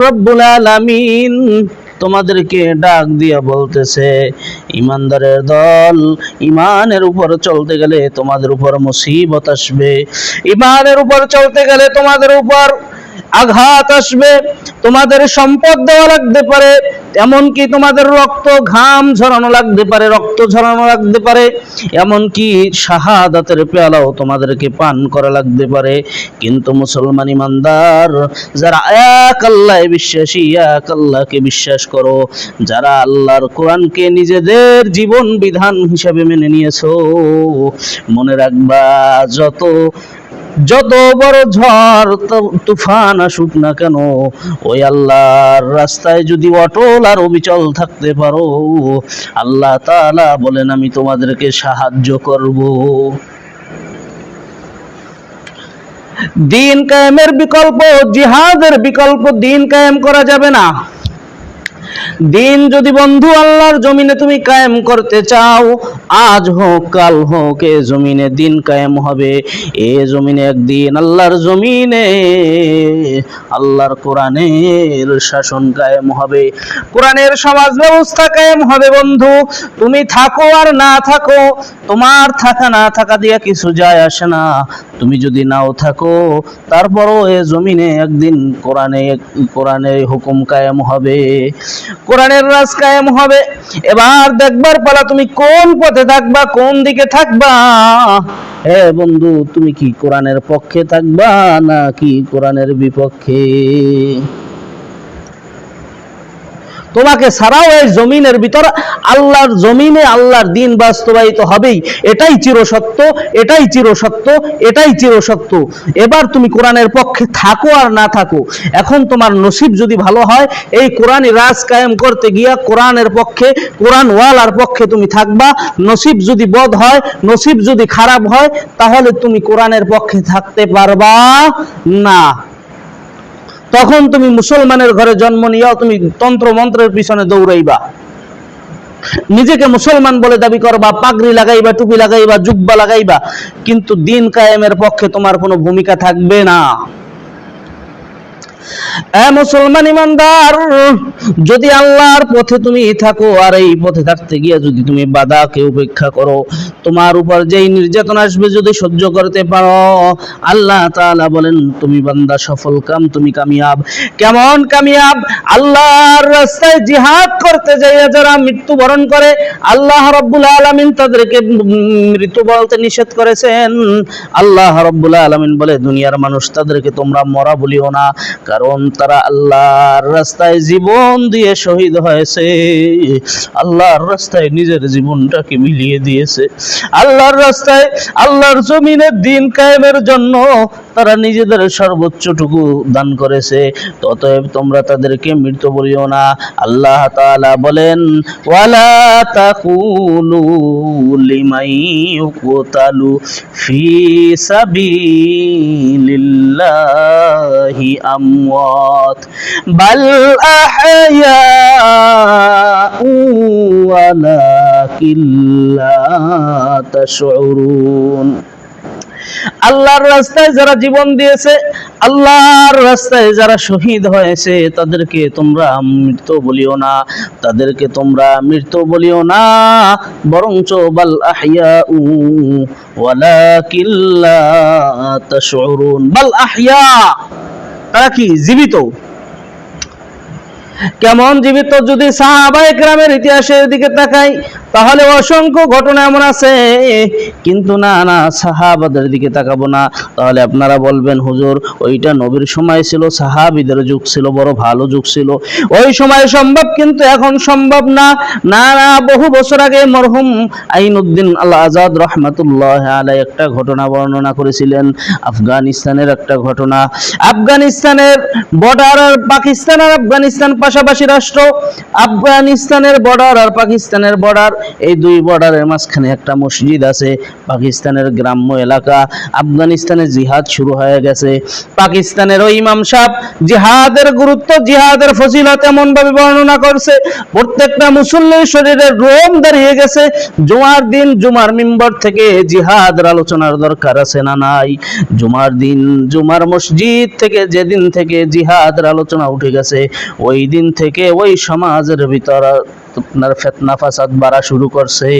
রব্বুল আলামিন তোমাদেরকে ডাক দিয়া বলতেছে, ইমানদারের দল, ইমানের উপর চলতে গেলে তোমাদের উপর মুসিবত আসবে। ইমানের উপর চলতে গেলে তোমাদের উপর আঘাত আসবে, তোমাদের সম্পদ দেওয়া লাগতে পারে, এমনকি তোমাদের রক্ত ঘাম ঝরানো লাগতে পারে, রক্ত ঝরানো লাগতে পারে, এমনকি শাহাদাতের পেয়ালাও তোমাদেরকে পান করা লাগতে পারে। কিন্তু মুসলমান ইমানদার, যারা এক আল্লাহ বিশ্বাসী, এক আল্লাহকে বিশ্বাস করো, যারা আল্লাহর কোরআনকে নিজেদের জীবন বিধান হিসাবে মেনে নিয়েছো, মনে রাখবা, যত যত বড় ঝড় তুফান আসুক না কেন, ওই আল্লাহর রাস্তায় যদি অটল আর অবিচল থাকতে পারো, আল্লাহ তাআলা বলেন, আমি তোমাদেরকে সাহায্য করব। দিন কায়েমের বিকল্প, জিহাদের বিকল্প দিন কায়েম করা যাবে না। দিন যদি বন্ধু আল্লাহর জমিনে তুমি কায়েম করতে চাও আজ হোক, কাল হোক, এ জমিনে দিন কায়েম হবে। এ জমিনে একদিন আল্লাহর জমিনে, আল্লাহর কোরআনের শাসন কায়েম হবে। কোরআনের সমাজ ব্যবস্থা কায়েম হবে বন্ধু। তুমি থাকো আর না থাকো, তোমার থাকা না থাকা দিয়া কিছু যায় আসে না। তুমি যদি নাও থাকো, তারপরও এ জমিনে একদিন কোরআনে কোরআনের হুকুম কায়েম হবে। কোরআনের রাজ কায়েম হবে। এবার দেখবার পালা তুমি কোন পথে থাকবা কোন দিকে থাকবা? হে বন্ধু তুমি কি কোরআনের পক্ষে থাকবা নাকি কোরআনের বিপক্ষে? তোমাকে ছাড়াও এই জমিনের ভিতর আল্লাহর জমিনে আল্লাহর দিন বাস্তবায়িত হবেই। এটাই চিরসত্য এটাই চিরসত্য এটাই চিরসত্য। এবার তুমি কোরআনের পক্ষে থাকো আর না থাকো। এখন তোমার নসিব যদি ভালো হয়, এই কোরআনই রাজ কায়েম করতে গিয়া কোরআনের পক্ষে কোরআন ওয়ালার পক্ষে তুমি থাকবা। নসিব যদি বদ হয়, নসিব যদি খারাপ হয়, তাহলে তুমি কোরআনের পক্ষে থাকতে পারবা না। তখন তুমি মুসলমানের ঘরে জন্ম নিয়েও, তুমি তন্ত্র মন্ত্রের পিছনে দৌড়াইবা। নিজেকে মুসলমান বলে দাবি করবা, পাগড়ি লাগাইবা, টুপি লাগাইবা, জুব্বা লাগাইবা, কিন্তু দিন কায়েমের পক্ষে তোমার কোনো ভূমিকা থাকবে না। মুসলমান ইমানদার, যদি আল্লাহর পথে তুমি থাকো, আর এই পথে থাকতে গিয়ে যদি তুমি বাধাকে উপেক্ষা করো তোমার উপর যেই নির্যাতন আসবে যদি সহ্য করতে পারো, আল্লাহ তাআলা বলেন, তুমি বান্দা, সফল কাম, তুমি কামিয়াব। কেমন কামিয়াব? আল্লাহর রাস্তায় জিহাদ করতে যাইয়া যারা মৃত্যুবরণ করে, আল্লাহ রাব্বুল আলামিন তাদেরকে মৃত্যু বলতে নিষেধ করেছেন। আল্লাহ রাব্বুল আলামিন বলে, দুনিয়ার মানুষ তাদেরকে তোমরা মরা বলিও না, কারণ তারা আল্লাহর রাস্তায় জীবন দিয়ে শহীদ হয়েছে। আল্লাহর রাস্তায় নিজের জীবনটাকে মিলিয়ে দিয়েছে। আল্লাহর রাস্তায় আল্লাহর জমিনের দিন কায়েমের জন্য তারা নিজেদের সর্বোচ্চটুকু দান করেছে। ততএব তোমরা তাদেরকে মৃত্যু বলিও না। আল্লাহ তাআলা বলেন, ওয়ালা তাকুলু লিমাই ইউকতালু ফি সাবিলিল্লাহি আমওয়াত। বাল আহয়া আল্লাহর রাস্তায় যারা জীবন দিয়েছে, আল্লাহর রাস্তায় যারা শহীদ হয়েছে, তাদেরকে তোমরা মৃত্যু বলিও না, তাদেরকে তোমরা মৃত্যু বলিও না। বরঞ্চ বাল আহইয়া ওয়ালাকিন লা তাশউরুন। বাল আহইয়া তারা কি? জীবিত। কেমন জীবিত যদি সাহাবা একরামের ইতিহাসের দিকে তাকাই, তাহলে অসংখ্য ঘটনা এমন আছে। কিন্তু না না, সাহাবাদের দিকে তাকাবো না। তাহলে আপনারা বলবেন, হুজুর, ওইটা নবীর সময় ছিল, সাহাবিদের যুগ ছিল, বড় ভালো যুগ ছিল। ওই সময় সম্ভব কিন্তু এখন সম্ভব না। না না, বহু বছর আগে মরহুম আইনউদ্দিন আল আজাদ রহমাতুল্লাহ আলাই একটা ঘটনা বর্ণনা করেছিলেন। আফগানিস্তানের একটা ঘটনা। আফগানিস্তানের বর্ডার পাকিস্তান আর আফগানিস্তান পাশাপাশি রাষ্ট্র আফগানিস্তানের বর্ডার আর পাকিস্তানের বর্ডার এই দুই বর্ডারের মাঝখানে একটা মসজিদ আছে, পাকিস্তানের গ্রাম্য এলাকা। আফগানিস্তানে জিহাদ শুরু হয়ে গেছে। পাকিস্তানের ওই ইমাম সাহেব জিহাদের গুরুত্ব, জিহাদের ফজিলত এমন ভাবে বর্ণনা করছে, প্রত্যেকটা মুসল্লির শরীরে রোম দাঁড়িয়ে গেছে, জুমার দিন জুমার মিম্বর থেকে জিহাদের আলোচনার দরকার আছে না নাই? জুমার দিন, জুমার মসজিদ থেকে, যেদিন থেকে জিহাদের আলোচনা উঠে গেছে, ওই দিন থেকে ওই সমাজের ভিতর আপনার ফেতনা ফাসাদ বাড়া শুরু করছে।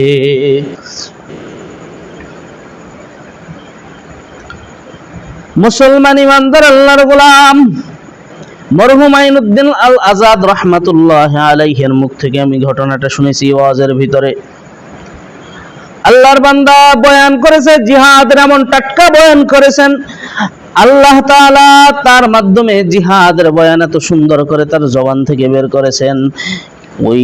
মুসলমান ইমানদার আল্লাহর গোলাম মরহুম আইনুদ্দিন আল আজাদ রহমাতুল্লাহ আলাইহের মুখ থেকে আমি ঘটনাটা শুনেছি ওয়াজের ভিতরে। আল্লাহর বান্দা বয়ান করেছে, জিহাদের এমন টাটকা বয়ান করেছেন। আল্লাহ তাআলা তার মাধ্যমে জিহাদের বয়ান এত সুন্দর করে তার জবান থেকে বের করেছেন। ওই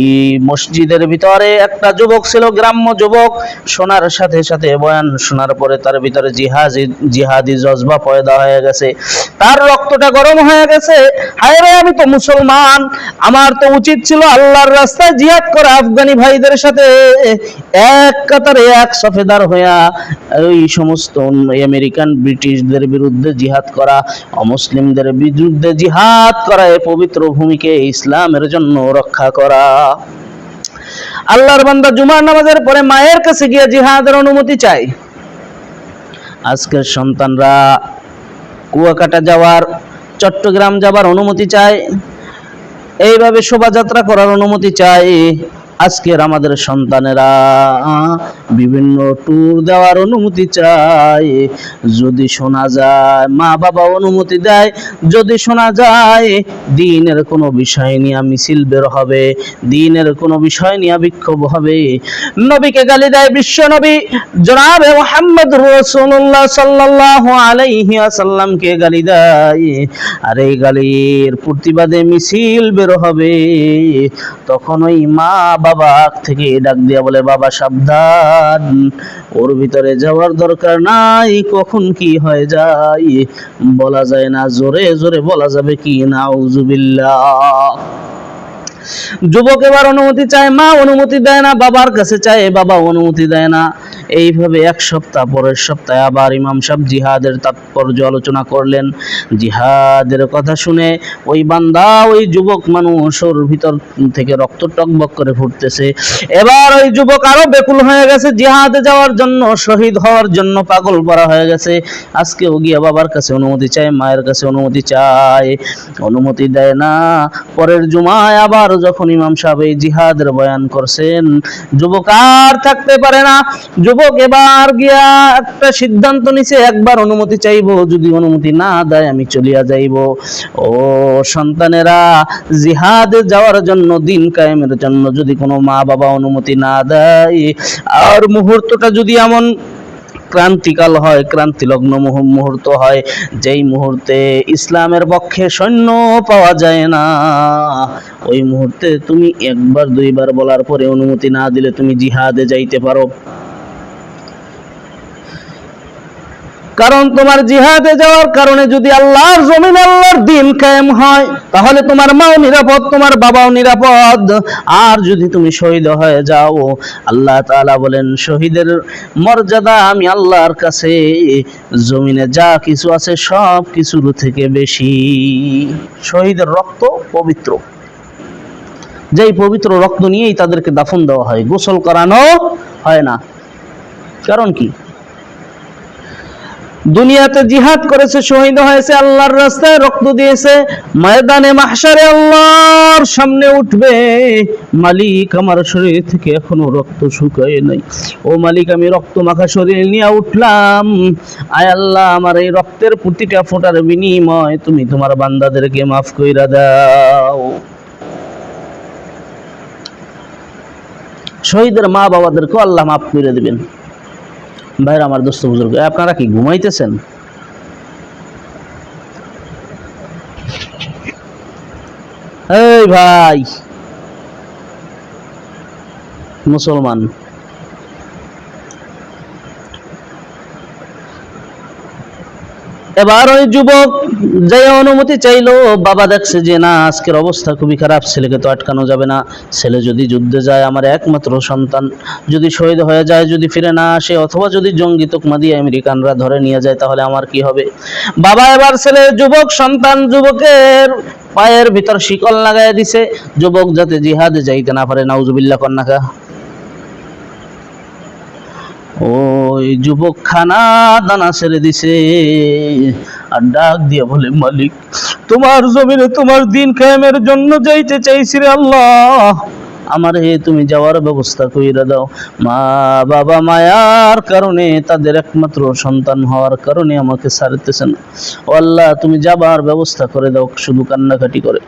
মসজিদের ভিতরে একটা যুবক ছিল, গ্রাম্য যুবক। শোনার সাথে সাথে বয়ান শোনার পরে তার ভিতরে জিহাজি জিহাদি জজবা পয়দা হয়ে গেছে। তার রক্তটা গরম হয়ে গেছে। হায় রে, আমি তো মুসলমান। আমার তো উচিত ছিল আল্লাহর রাস্তায় জিহাদ করা আফগানি ভাইদের সাথে। এক কাতারে এক সফেদার হইয়া ওই সমস্ত আমেরিকান ব্রিটিশদের বিরুদ্ধে জিহাদ করা, অমুসলিমদের বিরুদ্ধে জিহাদ করা এই পবিত্র ভূমিকে ইসলামের জন্য রক্ষা করা। আল্লাহর বান্দা জুমার নামাজের পরে মায়ের কাছে গিয়ে জিহাদের অনুমতি চাই। আজকের সন্তানরা কুয়াকাটা যাওয়ার, চট্টগ্রাম যাবার অনুমতি চায় এইভাবে শোভাযাত্রা করার অনুমতি চাই। আজকের আমাদের সন্তানেরা বিভিন্ন ট্যুর দেওয়ার অনুমতি চায়। যদি শোনা যায়, মা বাবা অনুমতি দেয়, যদি শোনা যায়, দিনের কোনো বিষয় নিয়ে মিছিল বের হবে, দিনের কোনো বিষয় নিয়ে বিক্ষোভ হবে। নবীকে গালি দেয় বিশ্ব নবী, জনাবে মোহাম্মদ রাসূলুল্লাহ সাল্লাল্লাহু আলাইহি ওয়াসাল্লামকে গালি দেয়। আর এই গালির প্রতিবাদে মিছিল বের হবে। তখন ওই মা বাবা থেকে ডাক দিয়া বলে, বাবা, সাবধান। ওর ভিতরে যাওয়ার দরকার নাই, কখন কি হয়ে যায়? বলা যায় না, জোরে জোরে বলা যাবে কি? নাউজুবিল্লাহ। যুবক এবার অনুমতি চায় মা, অনুমতি দেয় না, বাবার কাছে চায় বাবা অনুমতি দেয় না। এইভাবে এক সপ্তাহ পরের সপ্তাহে আবার ইমাম সাহেব জিহাদের তাৎপর্য আলোচনা করলেন। জিহাদের কথা শুনে ওই বান্দা, ওই যুবক মানুষ ওর ভিতর থেকে রক্ত টকবক করে ফুটতেছে। এবার ওই যুবক আরও বেকুল হয়ে গেছে, জিহাদে যাওয়ার জন্য, শহীদ হওয়ার জন্য পাগল পড়া হয়ে গেছে। আজকেও গিয়া বাবার কাছে অনুমতি চায়, মায়ের কাছে অনুমতি চায়। অনুমতি দেয় না, পরের জুমায় আবার যখন ইমাম সাহেব এই জিহাদের বয়ান করছেন যুবক আর থাকতে পারে না। যুবক এবার গিয়া একটা সিদ্ধান্ত নিছে, একবার অনুমতি চাইব, যদি অনুমতি না দেয় আমি চলিয়া যাইব। ও সন্তানেরা, জিহাদে যাওয়ার জন্য, দিন কায়েমের জন্য যদি কোনো মা বাবা অনুমতি না দেয়, আর মুহূর্তটা যদি এমন ক্রান্তিকাল হয়, ক্রান্তিলগ্ন লগ্ন মুহূর্ত হয়। যেই মুহূর্তে ইসলামের পক্ষে সৈন্য পাওয়া যায় না, ওই মুহূর্তে তুমি একবার, দুইবার বলার পরে অনুমতি না দিলে তুমি জিহাদে যাইতে পারো। কারণ তোমার জিহাদে যাওয়ার কারণে যদি আল্লাহর জমিন আল্লাহর দিন কায়েম হয়, তাহলে তোমার মাও নিরাপদ, তোমার বাবাও নিরাপদ। আর যদি তুমি শহীদ হয়ে যাও, আল্লাহ তাআলা বলেন, শহীদের মর্যাদা আমি আল্লাহর কাছে, জমিনে যা কিছু আছে সব কিছুর থেকে বেশি। শহীদের রক্ত পবিত্র। যেই পবিত্র রক্ত নিয়েই তাদেরকে দাফন দেওয়া হয়, গোসল করানো হয় না। কারণ কি? দুনিয়াতে জিহাদ করেছে, শহীদ হয়েছে, আল্লাহর রাস্তায় রক্ত দিয়েছে। ময়দানে মাহশারে আল্লাহর সামনে উঠবে। মালিক আমার শরীর থেকে এখনও রক্ত শুকায় নাই। ও মালিক, আমি রক্ত মাখা শরীর নিয়ে উঠলাম। আয় আল্লাহ, আমার এই রক্তের প্রতিটা ফোঁটার বিনিময় তুমি তোমার বান্দাদেরকে মাফ কইরা দাও। শহীদের মা বাবাদেরকেও আল্লাহ মাফ করে দিবেন। ভাইরা আমার দোস্ত বুজুর্গ আপনারা কি ঘুমাইতেছেন? এই ভাই মুসলমান। এবার ওই যুবক যে অনুমতি চাইলো, বাবা দেখছে যে না, আজকের অবস্থা খুবই খারাপ, ছেলেকে তো আটকানো যাবে না। ছেলে যদি যুদ্ধে যায়, আমার একমাত্র সন্তান। যদি শহীদ হয়ে যায়, যদি ফিরে না আসে, অথবা যদি জঙ্গি তোকমা দিয়ে আমেরিকানরা ধরে নিয়ে যায়, তাহলে আমার কি হবে? বাবা এবার ছেলে, যুবক, সন্তান, যুবকের পায়ের ভিতর শিকল লাগাই দিছে। যুবক যাতে জিহাদে যাইতে না পারে, নাউজুবিল্লাহ কন্যাকা। ওই যুবক খানা দানা ছেড়ে দিছে। আর ডাক দিয়ে বলে, মালিক, তোমার জমিনে তোমার দিন কায়েমের জন্য যাইতে চাইছি রে আল্লাহ। আমার হে তুমি যাওয়ার ব্যবস্থা কইরা দাও। মা বাবা মায়ার কারণে তাদের একমাত্র সন্তান হওয়ার কারণে আমাকে ছাড়তেছে না। ও আল্লাহ, তুমি যাবার ব্যবস্থা করে দাও, শুধু কান্নাকাটি করে।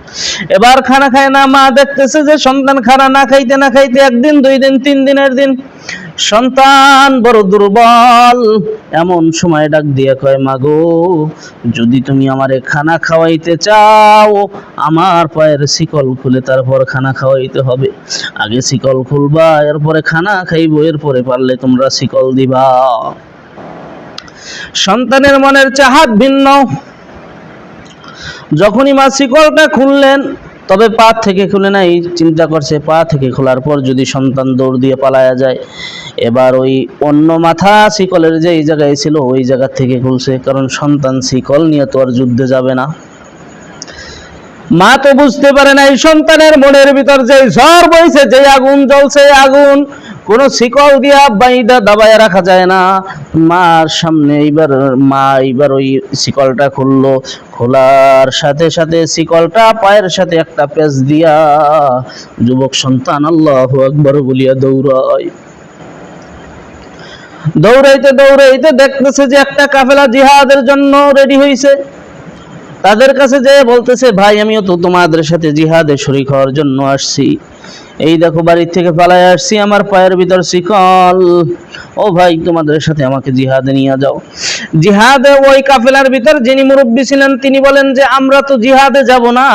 এবার খানা খায় না, মা দেখতেছে যে সন্তান খানা না খাইতে না খাইতে একদিন, দুই দিন, তিন দিনের দিন সন্তান বড় দুর্বল। এমন সময় ডাক দিয়ে কয়, মাগো, যদি তুমি আমারে খানা খাওয়াইতে চাও, আমার পায়ের শিকল খুলে তারপর খানা খাওয়াইতে হবে। আগে শিকল খুলবা, এরপরে খানা খাইব, এরপরে পারলে তোমরা শিকল দিবা। সন্তানের মনের চাহাত ভিন্ন। যখনই মা শিকলটা খুললেন তবে পা থেকে খুলে নাই, চিন্তা করছে পা থেকে খোলার পর যদি সন্তান দৌড় দিয়ে পালায়া যায়। এবার ওই অন্য মাথা শিকলের যে এই জায়গায় ছিল, ওই জায়গা থেকে খুলছে, কারণ সন্তান শিকল নিয়ে তো আর যুদ্ধে যাবে না। মা তো বুঝতে পারে না এই সন্তানের মনের ভিতর যে ঝড় বইছে যে আগুন জ্বলছে আগুন কোন শিকল দিয়া বাইদা দাবায় রাখা যায় না। মার সামনে এইবার মা এইবার ওই শিকলটা খুললো। খোলার সাথে সাথে শিকলটা, পায়ের সাথে একটা পেঁচ দিয়া যুবক সন্তান আল্লাহ একবার বলিয়া দৌড়ায়। দৌড়াইতে দৌড়াইতে দেখতেছে যে একটা কাফেলা জিহাদের জন্য রেডি হয়েছে তাদের কাছে যে বলতেছে, ভাই, আমিও তো তোমাদের সাথে জিহাদে শরীক হওয়ার জন্য আসছি। এই দেখো বাড়ির থেকে পালায় আসছি আমার পায়ের ভিতর শিকল। ও ভাই, তোমাদের সাথে আমাকে জিহাদে নিয়ে যাও। জিহাদে ওই কাফেলার ভিতর যিনি মুরব্বী ছিলেন, তিনি বলেন যে, আমরা তো জিহাদে যাব না।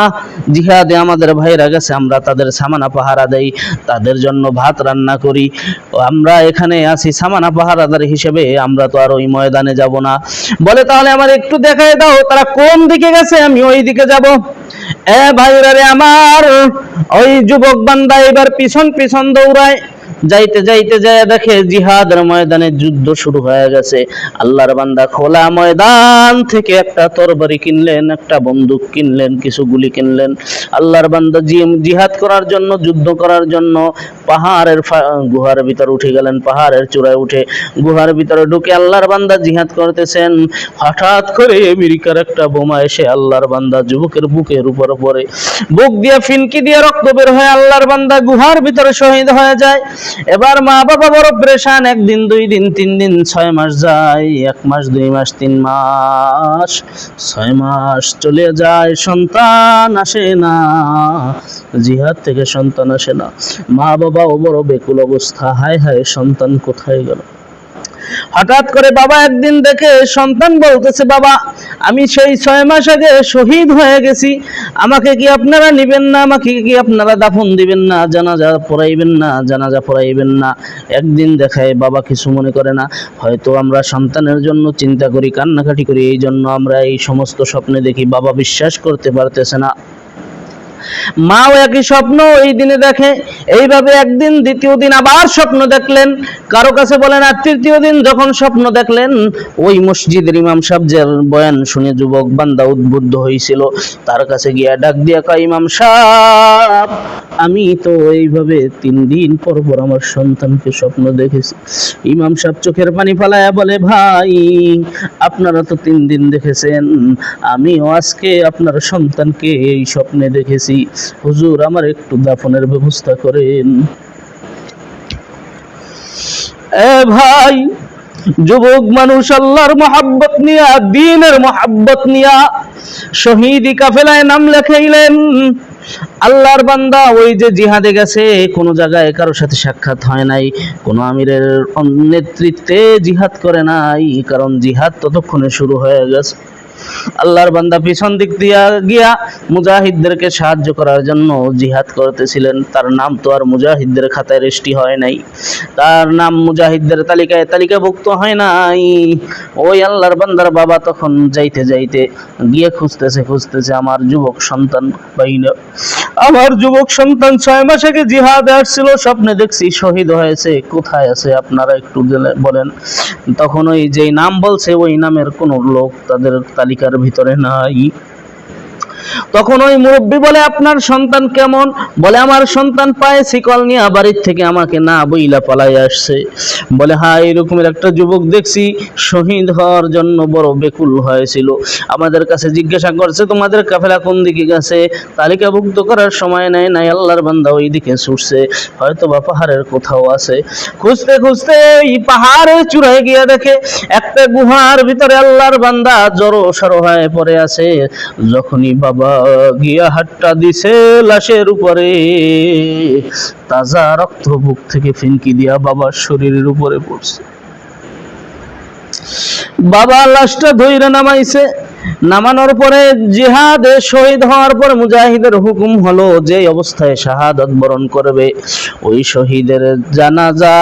জিহাদে আমাদের ভাইরা গেছে, আমরা তাদের সামানা পাহারা দেই, তাদের জন্য ভাত রান্না করি। আমরা এখানে আছি সামানা পাহারাদার হিসেবে, আমরা তো আর ওই ময়দানে যাব না। বলে, তাহলে আমার একটু দেখায় দাও, তারা কোন দিকে গেছে, আমি ওই দিকে যাব। এ ভাইরা রে আমার, ওই যুবক বান্দা এবার পিছন পিছন দৌড়ায় যাইতে যাইতে যায়, দেখে জিহাদের ময়দানে যুদ্ধ শুরু হয়ে গেছে। আল্লাহর বান্দা খোলা ময়দান থেকে একটা তরবারি কিনলেন, একটা বন্দুক কিনলেন, কিছু গুলি কিনলেন। আল্লাহর বান্দা জিহাদ করার জন্য, যুদ্ধ করার জন্য পাহাড়ের গুহার ভিতর উঠে গেলেন, পাহাড়ের চূড়ায় উঠে গুহার ভিতরে ঢুকে আল্লাহর বান্দা জিহাদ করতেছেন। হঠাৎ করে আমেরিকার একটা বোমা এসে আল্লাহর বান্দা যুবকের বুকের উপর পড়ে। বুক দিয়ে ফিনকি দিয়ে রক্ত বের হয়ে আল্লাহর বান্দা গুহার ভিতরে শহীদ হয়ে যায়। এবার মা বাবা বড় প্রেশান, একদিন, দুই দিন, তিন দিন, ছয় মাস যায়, এক মাস, দুই মাস, তিন মাস, ছয় মাস চলে যায়, সন্তান আসে না, জিহাদ থেকে সন্তান আসে না। মা বাবা ও বড় বেকুল অবস্থা, হায় হায়, সন্তান কোথায় গেল? হঠাৎ করে বাবা একদিন দেখে সন্তান বলতেছে, বাবা, আমি সেই ছয় মাস আগে শহীদ হয়ে গেছি। আমাকে কি আপনারা নিবেন না? আমাকে কি আপনারা দাফন দিবেন না? জানাজা পড়াইবেন না? জানাজা পড়াইবেন না? একদিন দেখায় বাবা কিছু মনে করে না। হয়তো আমরা সন্তানের জন্য চিন্তা করি, কান্নাকাটি করি, এই জন্য আমরা এই সমস্ত স্বপ্নে দেখি বাবা বিশ্বাস করতে পারতেছে না। মাও একই স্বপ্ন ওই দিনে দেখে। এইভাবে একদিন দ্বিতীয় দিন আবার স্বপ্ন দেখলেন। কারও কাছে বলেন আর তৃতীয় দিন যখন স্বপ্ন দেখলেন, ওই মসজিদের ইমাম সাহেব যে বয়ান শুনে যুবক বান্দা উদ্বুদ্ধ হয়েছিল, তার কাছে গিয়া ডাক দিয়া কয়, ইমাম সাহেব, আমি তো এইভাবে তিন দিন পর পর আমার সন্তানকে স্বপ্ন দেখেছি। ইমাম সাহেব চোখের পানি ফালায়া বলে, ভাই, আপনারা তো তিন দিন দেখেছেন। আমিও আজকে আপনার সন্তানকে এই স্বপ্নে দেখেছি। হুজুর, আমার একটু দাফনের ব্যবস্থা করেন। এ ভাই, যুবক মানুষ, আল্লাহর মোহাব্বত নিয়া, দিনের মোহাব্বত নিয়া শহীদি কাফেলায় নাম লেখাইলেন। আল্লাহর বান্দা ওই যে জিহাদে গেছে, কোনো জায়গায় কারোর সাথে সাক্ষাৎ হয় নাই, কোনো আমিরের নেতৃত্বে জিহাদ করে নাই, কারণ জিহাদ ততক্ষণে শুরু হয়ে গেছে। আল্লাহর বান্দা পিছন দিক দিয়া গিয়া মুজাহিদদেরকে সাহায্য করার জন্য জিহাদ করতেছিলেন। তার নাম তো আর মুজাহিদদের খাতায় রেস্টি হয় নাই। তার নাম মুজাহিদদের তালিকায় তালিকাভুক্ত হয় নাই। ওই আল্লাহর বান্দার বাবা তখন যাইতে যাইতে গিয়ে খুঁজতেছে খুঁজতেছে আমার যুবক সন্তান পাই আমার যুবক সন্তান ছয় মাস আগে জিহাদে আসছিল? স্বপ্নে দেখছি শহীদ হয়েছে। কোথায় আছে? আপনারা একটু বলেন। তখন ওই যেই নাম বলছে, ওই নামের কোনো লোক তাদের তালিকার ভিতরে নাই। তখন ওই মুরব্বী বলে, আপনার সন্তান কেমন? বলে, আমার সন্তান পায়ে শিকল নিয়ে বাড়ির থেকে আমাকে না বইলা পালাই আসছে। বলে হ্যাঁ এরকমের একটা যুবক দেখছি, শহীদ হওয়ার জন্য বড় বেকুল হয়েছিল। আমাদের কাছে জিজ্ঞাসা করছে, তোমাদের কাফেলা কোন দিকে গেছে? তালিকাভুক্ত করার সময় নেই নাই, আল্লাহর বান্দা ওই দিকে ছুটছে। হয়তো বা পাহাড়ের কোথাও আছে। খুঁজতে খুঁজতে এই পাহাড়ে চূড়ায় গিয়ে দেখে, একটা গুহার ভিতরে আল্লাহর বান্দা জড়ো সড়ো হয়ে পড়ে আছে। যখনই বাবা গিয়া হাট্টা দিছে লাশের উপরে। তাজা রক্ত বুক থেকে ফিনকি দিয়া বাবার শরীরের উপরে পড়ছে। বাবা লাশটা ধইরা নামাইছে। নামানোর পরে জিহাদে শহীদ হওয়ার পর মুজাহিদের হুকুম হলো যে অবস্থায় শাহাদত বরণ করবে। ওই শহীদের জানাজা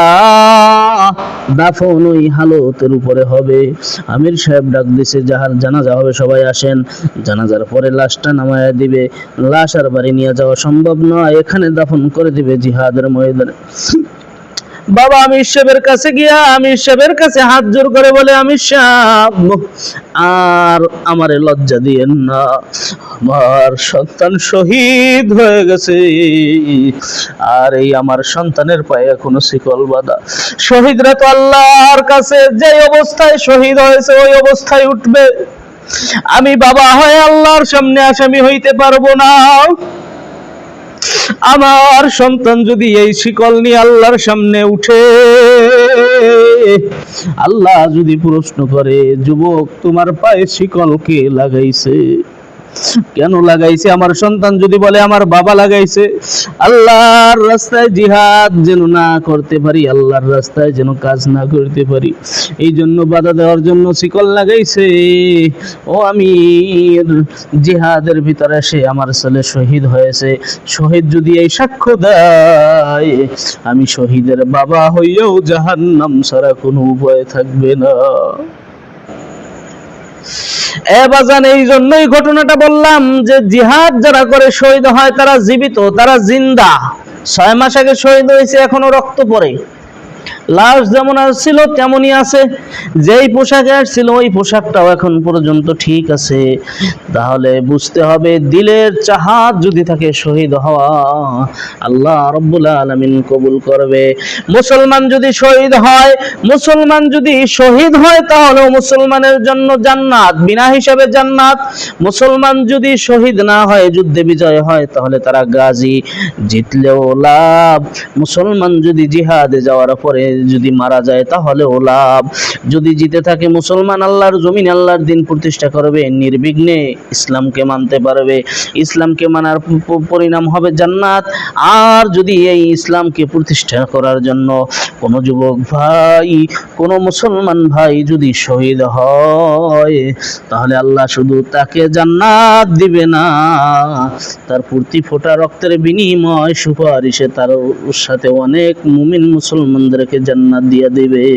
দাফন ওই হালতের উপরে হবে। আমির সাহেব ডাক দিছে যাহার জানাজা হবে, সবাই আসেন। জানাজার পরে লাশটা নামায়া দিবে। লাশ আর বাড়ি নিয়ে যাওয়া সম্ভব নয়। এখানে দাফন করে দিবে জিহাদের ময়দানে। বাবা আমি সাহেবের কাছে গিয়া আমি সাহেবের কাছে হাত জোর করে বলে আমি সাহেব, আর আমারে লজ্জা দিয়েন না। আমার সন্তান শহীদ হয়ে গেছে। আর এই আমার সন্তানের পায়ে এখনও শিকল বাঁধা। শহীদরা তো আল্লাহর কাছে যে অবস্থায় শহীদ হয়েছে, ওই অবস্থায় উঠবে। আমি বাবা হয়ে আল্লাহর সামনে আসামি হইতে পারব না। আমার সন্তান যদি এই শিকল নিয়ে আল্লাহর সামনে উঠে, আল্লাহ যদি প্রশ্ন করে, যুবক, তোমার পায়ে শিকল কে লাগাইছে? কেন লাগাইছে? আমার সন্তান যদি বলে আমার বাবা লাগাইছে, আল্লাহর রাস্তায় জিহাদ যেন না করতে পারি, আল্লাহর রাস্তায় যেন কাজ না করতে পারি। এই জন্য বাধা দেওয়ার জন্য শিকল লাগাইছে। ও আমি জিহাদের ভিতরে সে আমার ছেলে শহীদ হয়েছে। শহীদ যদি এই সাক্ষ্য দেয়, আমি শহীদের বাবা হইয়াও জাহান্নাম ছাড়া কোনো উপায় থাকবে না। এ বাজান, এই জন্যই ঘটনাটা বললাম যে জিহাদ যারা করে শহীদ হয় তারা জীবিত, তারা জিন্দা। ছয় মাস আগে শহীদ হয়েছে, এখনও রক্ত পড়ে। লাশ যেমন আসছিল, তেমনই আছে। যেই পোশাকে আসছিল, ওই পোশাকটাও এখন পর্যন্ত ঠিক আছে। তাহলে বুঝতে হবে, দিলের চাহাত যদি থাকে শহীদ হওয়া, আল্লাহ রব্বুল আলামিন কবুল করবে। মুসলমান যদি শহীদ হয়, মুসলমান যদি শহীদ হয়, তাহলেও মুসলমানের জন্য জান্নাত, বিনা হিসাবে জান্নাত। মুসলমান যদি শহীদ না হয়, যুদ্ধে বিজয় হয়, তাহলে তারা গাজী। জিতলেও লাভ। মুসলমান যদি জিহাদে যাওয়ার পরে যদি মারা যায় তাহলেও লাভ। যদি জিতে থাকে মুসলমান, আল্লাহর জমিন, আল্লাহর দিন প্রতিষ্ঠা করবে, নির্বিঘ্নে ইসলামকে মানতে পারবে। ইসলামকে মানার পরিণাম হবে জান্নাত। আর যদি এই ইসলামকে প্রতিষ্ঠা করার জন্য কোনো যুবক ভাই, কোনো মুসলমান ভাই যদি শহীদ হয়, তাহলে আল্লাহ শুধু তাকে জান্নাত দিবে না। তার প্রতি ফোটা রক্তের বিনিময় সুপারিশে তার সাথে অনেক মুমিন মুসলমানদেরকে জান্নাত দিয়ে দেবে।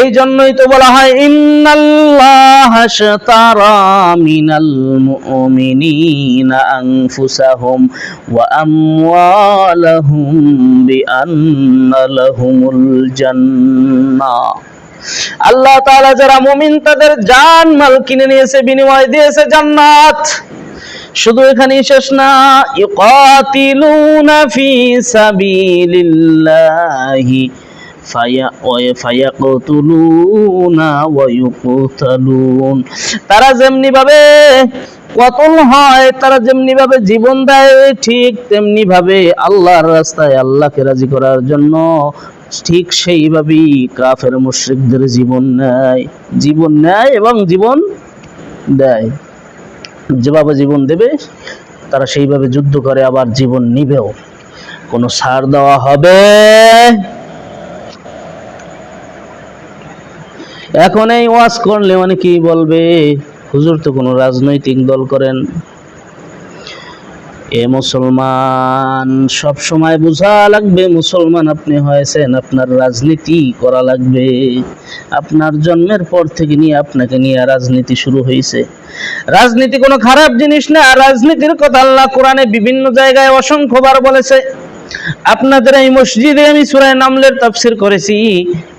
এই জন্যই তো বলা হয়, ইন্নাল্লাহ আশতারা মিনাল মুমিনিনা আনফুসাহুম ওয়া আমওয়ালাহুম বিআন্না লাহুমুল জান্নাহ আল্লাহ তাআলা যারা মুমিন, তাদের জান মাল কিনে নিয়েছে, বিনিময় দিয়েছে জান্নাত। শুধু এখানেই শেষ না ইউকাতিলুনা ফি সাবিলিল্লাহি তারা যেমনি ভাবে কতল হয়, তারা যেমনি ভাবে জীবন দেয়, ঠিক তেমনি ভাবে আল্লাহর রাস্তায় আল্লাহকে রাজি করার জন্য ঠিক সেইভাবেই কাফের মুশরিকদের জীবন নেয় জীবন নেয় এবং জীবন দেয়। যেভাবে জীবন দেবে, তারা সেইভাবে যুদ্ধ করে, আবার জীবন নিবেও। কোন সার দেওয়া হবে? এখন এই ওয়াজ করলে মানে কি বলবে? হুজুর তো কোনো রাজনৈতিক দল করেন। এ মুসলমান, সব সময় বোঝা লাগবে মুসলমান আপনি হয়েছেন, আপনার রাজনীতি করা লাগবে। আপনার জন্মের পর থেকে নিয়ে আপনাকে নিয়ে রাজনীতি শুরু হয়েছে। রাজনীতি কোনো খারাপ জিনিস না রাজনীতির কথা আল্লাহ কোরআনে বিভিন্ন জায়গায় অসংখ্যবার বলেছে। আপনাদের এই মসজিদে আমি সুরায় নামলের তাফসির করেছি।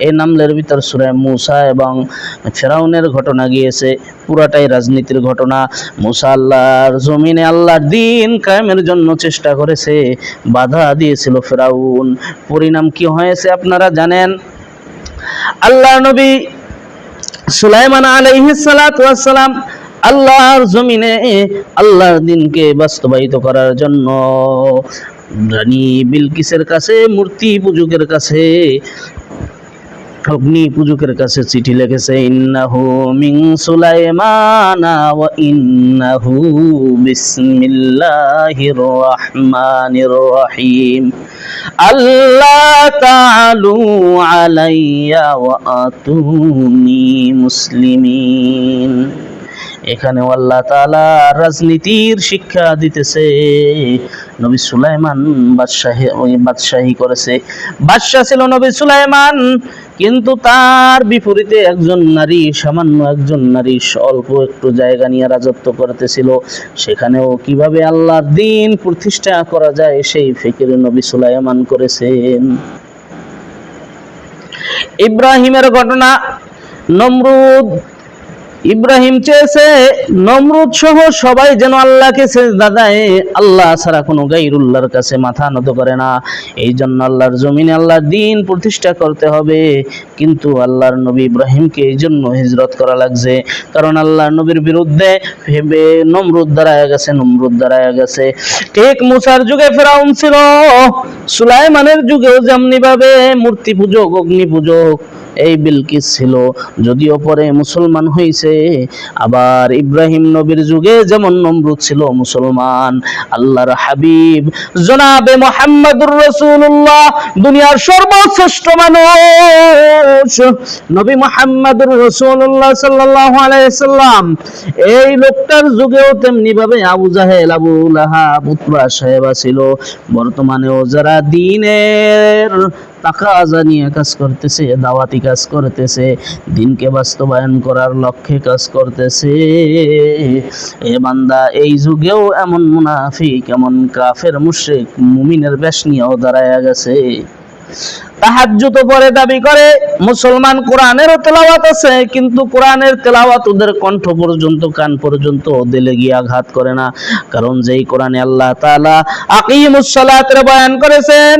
এই নামলের ভিতর সুরায় মুসা এবং ফেরাউনের ঘটনা গিয়েছে। পুরাটাই রাজনীতির ঘটনা। মুসা আল্লাহর জমিনে আল্লাহর দিন কায়েমের জন্য চেষ্টা করেছে। বাধা দিয়েছিল ফেরাউন। পরিণাম কি হয়েছে আপনারা জানেন? আল্লাহ নবী সুলাইমান আলাইহিস সালাতু ওয়াস সালাম আল্লাহর জমিনে আল্লাহর দিনকে বাস্তবায়িত করার জন্য রানী বিলকিসের কাছে, মূর্তি পূজকের কাছে, অগ্নি পূজকের কাছে চিঠি লিখেছে, ইন্নাহু মিন সুলাইমানা ওয়া ইন্নাহু বিসমিল্লাহির রহমানির রহিম। আল্লাহ তাআলু আলাইয়া ওয়া আতুনি মুসলিমিন। এখানে আল্লাহ তাআলা রাজনীতির শিক্ষা দিতেছে। নবী সুলাইমান বাদশাহী, ওই বাদশাহী করেছে। বাদশাহ ছিল নবী সুলাইমান, কিন্তু তার বিপরীতে একজন নারী, সামান্য একজন নারী অল্প একটু জায়গা নিয়ে রাজত্ব করতেছিল। সেখানেও কীভাবে আল্লাহর দিন প্রতিষ্ঠা করা যায়, সেই ফিকির নবী সুলাইমান করেছেন। ইব্রাহিমের ঘটনা, নমরুদ ইব্রাহিম চেয়েছে, নমরুদ সহ সবাই যেন আল্লাহকে সেজদা দেয়। আল্লাহ ছাড়া কোনো গাইরুল্লাহর কাছে মাথা নত করে না। এই জন্য আল্লাহর জমিনে আল্লাহর দিন প্রতিষ্ঠা করতে হবে। কিন্তু আল্লাহর নবী ইব্রাহিমকে এই জন্য হিজরত করা লাগছে। কারণ আল্লাহর নবীর বিরুদ্ধে ভেবে নমরুদ দাঁড়ায় গেছে, নমরুদ দাঁড়ায় গেছে। ঠিক মুসার যুগে ফেরাউন ছিল, সুলাইমানের যুগেও যেমনি ভাবে মূর্তি পূজক অগ্নি পূজক এই বিলকিস ছিল, যদিও পরে মুসলমান হয়েছে আবার ইব্রাহিম নবীর যুগে যেমন নমরুদ ছিল মুসলমান। আল্লাহর হাবিব, জনাবে মোহাম্মদুর রসুল্লাহ দুনিয়ার সর্বশ্রেষ্ঠ মানুষ। নবী মোহাম্মদুর রসুল্লাহ সাল্লাহ আলাইসাল্লাম এই লোকটার যুগেও তেমনি ভাবে আবু জাহেল, আবু লাহাব উতবা সাহেবা ছিল। বর্তমানেও যারা দিনের টাকা নিয়ে কাজ করতেছে, দাওয়াতি কাজ করতেছে, দিনকে বাস্তবায়ন করার লক্ষ্যে কাজ করতেছে। এ বান্দা, এই যুগেও এমন মুনাফিক, এমন কাফের, মুশরিক, মুমিনের বেশ নিয়েও দাঁড়ায় গেছে। তাহাজ্জুদ পরে দাবি করে, মুসলমান কোরআনেরও তেলাওয়াত আছে, কিন্তু কোরআনের তেলাওয়াত ওদের কণ্ঠ পর্যন্ত, কান পর্যন্ত দিলে গিয়ে আঘাত করে না। কারণ যেই কোরআনে আল্লাহ তাআলা আকিমুস সালাতের বয়ান করেছেন,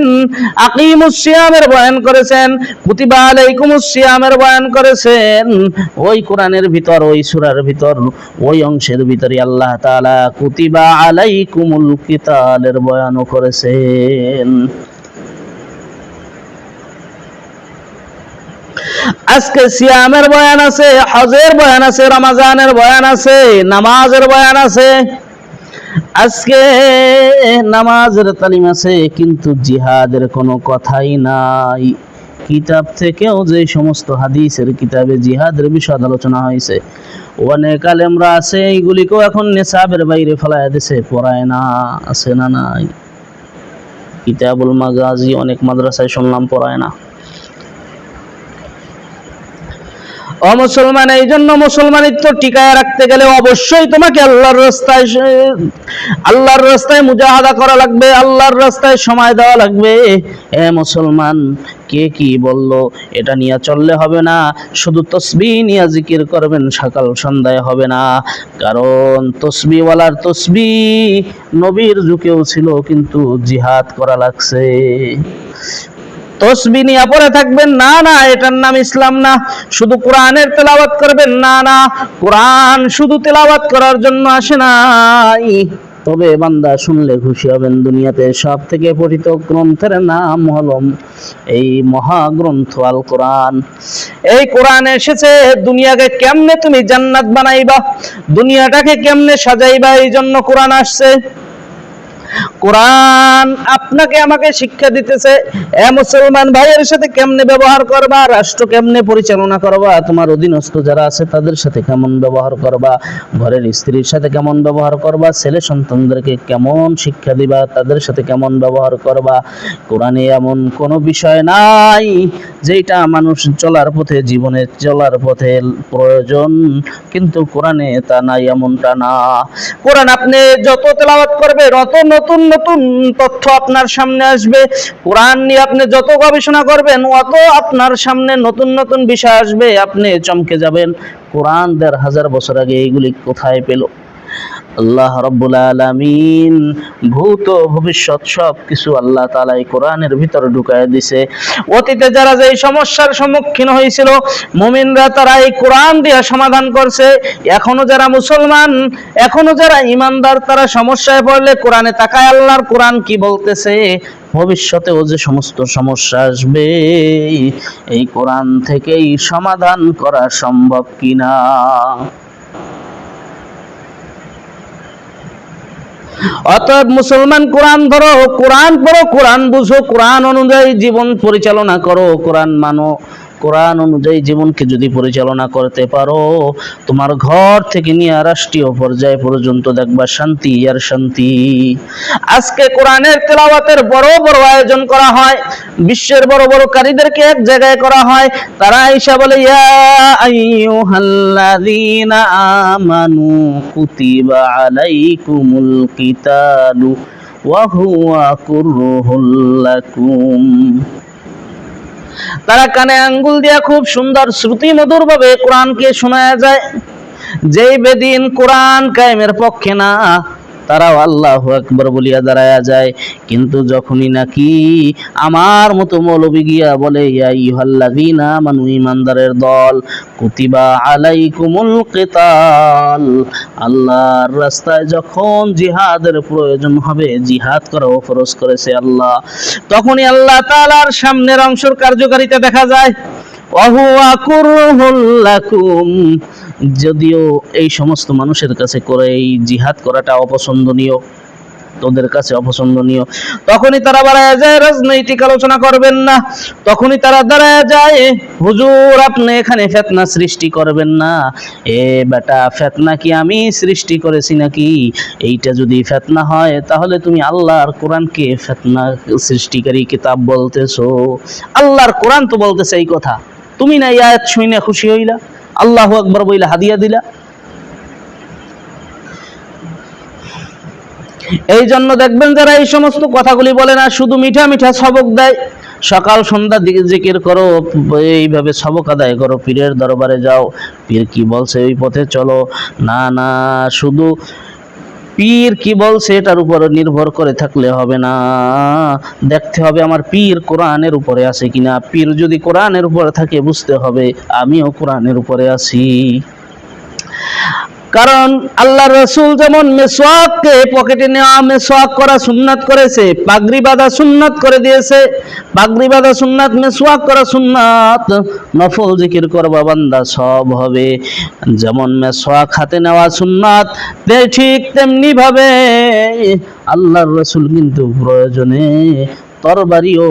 আকিমুস সিয়ামের বয়ান করেছেন, কুতিবা আলাইকুমুস সিয়ামের বয়ান করেছেন, ওই কোরআনের ভিতর, ওই সূরার ভিতর, ওই অংশের ভিতরে আল্লাহ তাআলা কুতিবা আলাইকুমুল কিতালের বয়ানও করেছেন। আজকে সিয়ামের বয়ান আছে, হজের বয়ান আছে, রমাজানের বয়ান আছে, নামাজের বয়ান আছে। আজকে নামাজের তালিম আছে, কিন্তু জিহাদের কোনো কথাই নাই। কিতাব থেকেও যে সমস্ত হাদিসের কিতাবে জিহাদের বিষয় আলোচনা হয়েছে, অনেক আলেমরা আছে, এইগুলিকেও এখন নেশাবের বাইরে ফেলায় দিছে, পড়ায় না, আছে না নাই? কিতাবুল মাগাজি অনেক মাদ্রাসায় শুনলাম, পড়ায় না। অমুসলমান এই জন্য মুসলমানিত্ব টিকায় রাখতে গেলে অবশ্যই তোমাকে আল্লাহর রাস্তায় আল্লাহর রাস্তায় মুজাহাদা করা লাগবে, আল্লাহর রাস্তায় সময় দেওয়া লাগবে। এ মুসলমান, কে কি বলল? এটা নিয়ে চললে হবে না। শুধু তসবি নিয়ে জিকির করবেন, সকাল সন্ধ্যায় হবে না। কারণ তসবিওয়ালার তসবি নবীর যুগেও ছিল, কিন্তু জিহাদ করা লাগছে। তসবি নিয়ে পড়ে থাকবেন। না না, এটার নাম ইসলাম না। শুধু কোরআনের তেলাওয়াত করবেন। না না, কোরআন শুধু তেলাওয়াত করার জন্য আসে নাই। তবে বান্দা শুনলে খুশি হবেন। দুনিয়াতে সব থেকে পঠিত গ্রন্থের নাম হলো এই মহাগ্রন্থ আল কোরআন এই কোরআন এসেছে, দুনিয়াকে কেমনে তুমি জান্নাত বানাইবা? দুনিয়াটাকে কেমনে সাজাইবা? এই জন্য কোরআন আসছে। কোরআন আপনাকে আমাকে শিক্ষা দিতেছে, এ মুসলমান ভাইয়ের সাথে কেমনে ব্যবহার করবা, রাষ্ট্র কেমনে পরিচালনা করবা, তোমার অধীনস্থ যারা আছে তাদের সাথে কেমন ব্যবহার করবা, ঘরের স্ত্রীর সাথে কেমন ব্যবহার করবা, ছেলে সন্তানদেরকে কেমন শিক্ষা দিবা, তাদের সাথে কেমন ব্যবহার করবা, কোরআনে এমন কোনো বিষয় নাই যেটা মানুষ চলার পথে, জীবনে চলার পথে প্রয়োজন, কিন্তু কোরআনে তা নাই, এমনটা না। কোরআন আপনি যত তেলাওয়াত করবে তত নতুন নতুন তথ্য আপনার সামনে আসবে। কোরআন নিয়ে আপনি যত গবেষণা করবেন, অত আপনার সামনে নতুন নতুন বিষয় আসবে, আপনি চমকে যাবেন। কোরআন দেড় হাজার বছর আগে এইগুলি কোথায় পেল? আল্লাহ রব্বুল আলামিন ভূত ভবিষ্যৎ সব কিছু আল্লাহ তাআলা এই কোরআনের ভিতরে ঢুকায় দিছে। অতীতে যারা যে সমস্যার সম্মুখীন হয়েছিল, মুমিনরা তারা এই কোরআন দিয়ে সমাধান করছে। এখনও যারা মুসলমান, এখনও যারা ইমানদার তারা সমস্যায় পড়লে কোরআনে তাকায় আল্লাহর কোরআন কি বলতেছে? ভবিষ্যতেও যে সমস্ত সমস্যা আসবে, এই কোরআন থেকেই সমাধান করা সম্ভব কিনা? অতএব মুসলমান কোরআন ধরো কোরআন পড়ো, কোরআন বুঝো, কোরআন অনুযায়ী জীবন পরিচালনা করো, কোরআন মানো। কোরআন অনুযায়ী জীবনকে যদি পরিচালনা করতে পারো, তোমার ঘর থেকে নিয়ে রাষ্ট্রীয় পর্যায় পর্যন্ত দেখবা শান্তি আর শান্তি। আজকে কোরআনের তেলাওয়াতের বড় বড় আয়োজন করা হয়, বিশ্বের বড় বড় কারীদেরকে এক জায়গায় করা হয়, তারা আইসা বলে, ইয়া আইয়ুহাল্লাযীনা আমানু কুতিবা আলাইকুমুল কিতালু ওয়া হুয়া কুরহুল লাকুম। তারা কানে আঙ্গুল দিয়া খুব সুন্দর শ্রুতি মধুর ভাবে কোরআনকে শোনা যায়। যেই বেদিন কোরআন কায়েমের পক্ষে না তারাও আল্লাহ একবার বলিয়া দাঁড়ায়া যায়। কিন্তু যখনই নাকি আমার মতো মৌলবী গিয়া বলে ইহাল্লাযীনা মানু ইমানদারের দল, কুতিবা আলাইকুমুল কেতাল। আল্লাহর রাস্তায় যখন জিহাদের প্রয়োজন হবে, জিহাদ করাও ফরজ করেছে আল্লাহ। তখনই আল্লাহ তালার সামনের অংশের কার্যকারিতা দেখা যায়। যদিও এই সমস্ত মানুষের কাছে করে এই জিহাদ করাটা অপছন্দনীয়, তোদের কাছে অপছন্দনীয়, তখনই তারা বাড়ায় যায়, রাজনৈতিক আলোচনা করবেন না। তখনই তারা দাঁড়ায় যায়, হুজুর, আপনি এখানে ফেতনা সৃষ্টি করবেন না। এ বেটা, ফেতনা কি আমি সৃষ্টি করেছি নাকি? এইটা যদি ফেতনা হয়, তাহলে তুমি আল্লাহর কোরআনকে ফেতনা সৃষ্টিকারী কিতাব বলতেছো। আল্লাহর কোরআন তো বলতেছে এই কথা। তুমি না ইয়াত শুনে খুশি হইলা? আল্লাহ আকবার বইলা হাদিয়া দিলা। এই জন্য দেখবেন যারা এই সমস্ত কথাগুলি বলে না, শুধু মিঠা মিঠা সবক দেয়। সকাল, সন্ধ্যা দিকে জিকির করো, এইভাবে সবক আদায় করো, পীরের দরবারে যাও। পীর কি বলছে, ওই পথে চলো। না না, শুধু পীর কি বলছে? এটার উপর নির্ভর করে থাকলে হবে না। দেখতে হবে আমার পীর কোরআনের উপরে আছে কিনা। পীর যদি কোরআনের উপরে থাকে, বুঝতে হবে, আমিও কোরআনের উপরে আছি। কারণ আল্লাহ রসুল যেমন মেসোয়াককে পকেটে নেওয়া, মেসোয়াক করা সুন্নাত করেছে পাগড়ি বাঁধা সুন্নাত করে দিয়েছে পাগড়ি বাঁধা সুন্নাত, মেসোয়াক করা সুন্নাত, নফল জিকির করবা বান্দা, সব হবে। যেমন মেসোয়াক হাতে নেওয়া সুন্নাত ঠিক তেমনি ভাবে আল্লাহর রসুল কিন্তু প্রয়োজনে তরবারিও